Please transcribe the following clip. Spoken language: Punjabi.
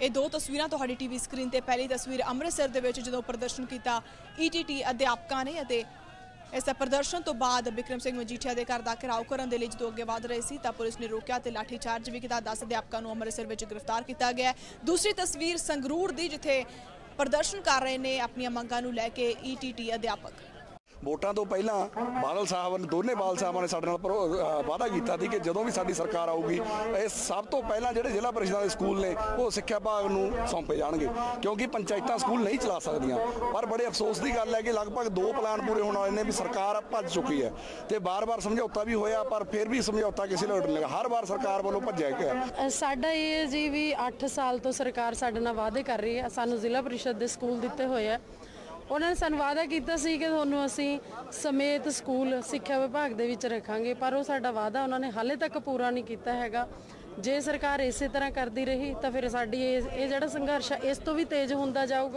ਇਹ ਦੋ ਤਸਵੀਰਾਂ ਤੁਹਾਡੀ ਟੀਵੀ ਸਕਰੀਨ ਤੇ ਪਹਿਲੀ ਤਸਵੀਰ ਅੰਮ੍ਰਿਤਸਰ ਦੇ ਵਿੱਚ ਜਦੋਂ ਪ੍ਰਦਰਸ਼ਨ ਕੀਤਾ ਈਟੀਟੀ ਅਧਿਆਪਕਾਂ ਨੇ ਅਤੇ ਇਸ ਪ੍ਰਦਰਸ਼ਨ ਤੋਂ ਬਾਅਦ ਬਿਕਰਮ ਸਿੰਘ ਮਜੀਠੀਆ ਦੇ ਘਰ ਦਾ ਘਿਰਾਓ ਕਰਨ ਦੇ ਲਈ ਜਦੋਂ ਅੱਗੇ ਵਧ ਰਹੇ ਸੀ ਤਾਂ ਪੁਲਿਸ ਨੇ ਰੋਕਿਆ ਤੇ ਲਾਠੀਚਾਰਜ ਵੀ ਕੀਤਾ। 10 ਅਧਿਆਪਕਾਂ ਨੂੰ ਅੰਮ੍ਰਿਤਸਰ ਵਿੱਚ ਗ੍ਰਿਫਤਾਰ ਕੀਤਾ ਗਿਆ। ਦੂਸਰੀ ਤਸਵੀਰ ਸੰਗਰੂਰ ਦੀ ਜਿੱਥੇ ਪ੍ਰਦਰਸ਼ਨ ਕਰ ਰਹੇ ਨੇ, ਆਪਣੀਆਂ ਮੰਗਾਂ ਨੂੰ ਲੈ ਕੇ ਈਟੀਟੀ ਅਧਿਆਪਕ। ਵੋਟਾਂ ਤੋਂ ਪਹਿਲਾਂ ਬਾਦਲ ਸਾਹਿਬ ਨੇ, ਦੋਨੇ ਬਾਦਲ ਸਾਹਿਬਾਂ ਨੇ ਸਾਡੇ ਨਾਲ ਵਾਅਦਾ ਕੀਤਾ ਸੀ ਕਿ ਜਦੋਂ ਵੀ ਸਾਡੀ ਸਰਕਾਰ ਆਊਗੀ, ਇਹ ਸਭ ਤੋਂ ਪਹਿਲਾਂ ਜਿਹੜੇ ਜ਼ਿਲ੍ਹਾ ਪਰਿਸ਼ਦਾਂ ਦੇ ਸਕੂਲ ਨੇ, ਉਹ ਸਿੱਖਿਆ ਵਿਭਾਗ ਨੂੰ ਸੌਂਪੇ ਜਾਣਗੇ। ਕਿਉਂਕਿ ਪੰਚਾਇਤਾਂ ਸਕੂਲ ਨਹੀਂ ਚਲਾ ਸਕਦੀਆਂ। ਪਰ ਬੜੇ ਅਫਸੋਸ ਦੀ ਗੱਲ ਹੈ ਕਿ ਲਗਭਗ ਦੋ ਪਲਾਨ ਪੂਰੇ ਹੋਣ ਵਾਲੇ ਨੇ ਵੀ ਸਰਕਾਰ ਭੱਜ ਚੁੱਕੀ ਹੈ। ਤੇ ਬਾਰ-ਬਾਰ ਸਮਝੌਤਾ ਵੀ ਹੋਇਆ, ਪਰ ਫਿਰ ਵੀ ਸਮਝੌਤਾ ਕਿਸੇ ਨੇ ਲੱਗਾ ਹਰ ਵਾਰ ਸਰਕਾਰ ਵੱਲੋਂ ਭੱਜਿਆ ਗਿਆ ਸਾਡਾ ਇਹ ਜੀ ਵੀ 8 ਸਾਲ ਤੋਂ ਸਰਕਾਰ ਸਾਡੇ ਨਾਲ ਵਾਅਦੇ ਕਰ ਰਹੀ ਹੈ। ਸਾਨੂੰ ਜ਼ਿਲ੍ਹਾ ਪਰਿਸ਼ਦ ਦੇ ਸਕੂਲ ਦਿੱਤੇ ਹੋਏ ਆ ਉਹਨਾਂ ਨੇ ਸਾਨੂੰ ਵਾਅਦਾ ਕੀਤਾ ਸੀ ਕਿ ਤੁਹਾਨੂੰ ਅਸੀਂ ਸਮੇਤ ਸਕੂਲ, ਸਿੱਖਿਆ ਵਿਭਾਗ ਦੇ ਵਿੱਚ ਰੱਖਾਂਗੇ, ਪਰ ਉਹ ਸਾਡਾ ਵਾਅਦਾ ਉਹਨਾਂ ਨੇ ਹਾਲੇ ਤੱਕ ਪੂਰਾ ਨਹੀਂ ਕੀਤਾ ਹੈਗਾ। ਜੇ ਸਰਕਾਰ ਇਸੇ ਤਰ੍ਹਾਂ ਕਰਦੀ ਰਹੀ, ਤਾਂ ਫਿਰ ਸਾਡੀ ਇਹ ਇਹ ਜਿਹੜਾ ਸੰਘਰਸ਼ ਹੈ ਇਸ ਤੋਂ ਵੀ ਤੇਜ਼ ਹੁੰਦਾ ਜਾਊਗਾ।